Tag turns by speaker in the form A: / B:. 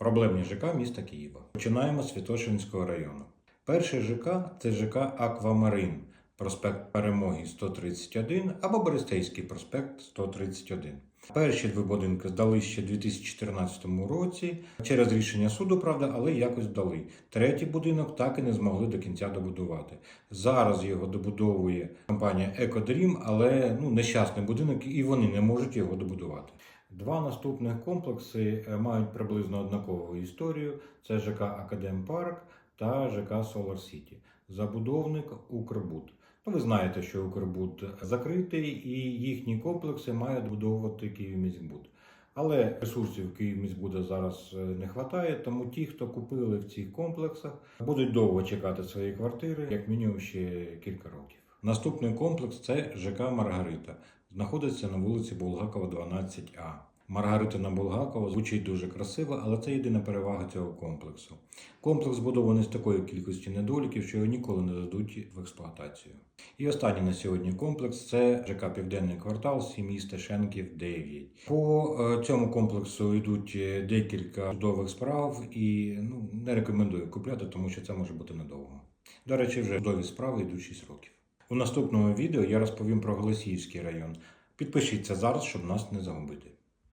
A: Проблемні ЖК міста Києва. Починаємо з Святошинського району. Перший ЖК це ЖК Аквамарин, проспект Перемоги 131 або Берестейський проспект 131. Перші два будинки здали ще у 2014 році через рішення суду, правда, але якось здали. Третій будинок так і не змогли до кінця добудувати. Зараз його добудовує компанія Екодрім, але ну, нещасний будинок, і вони не можуть його добудувати. Два наступних комплекси е, мають приблизно однакову історію: це ЖК Академпарк та ЖК Солар Сіті. Забудовник Укрбуд. Ну, ви знаєте, що Укрбуд закритий і їхні комплекси має добудовувати Київміськбуд. Але ресурсів Київміськбуда зараз е, не вистачає, тому ті, хто купили в цих комплексах, будуть довго чекати свої квартири, як мінімум ще кілька років. Наступний комплекс це ЖК Маргарита. Знаходиться на вулиці Булгакова, 12А. Маргарита на Булгакова звучить дуже красиво, але це єдина перевага цього комплексу. Комплекс збудований з такою кількістю недоліків, що його ніколи не дадуть в експлуатацію. І останній на сьогодні комплекс це ЖК Південний квартал сім'ї Стешенків 9. По е, цьому комплексу йдуть е, декілька судових справ і ну, не рекомендую купляти, тому що це може бути недовго. До речі, вже судові справи йдуть 6 років. У наступному відео я розповім про Голосіївський район. Підпишіться зараз, щоб нас не загубити.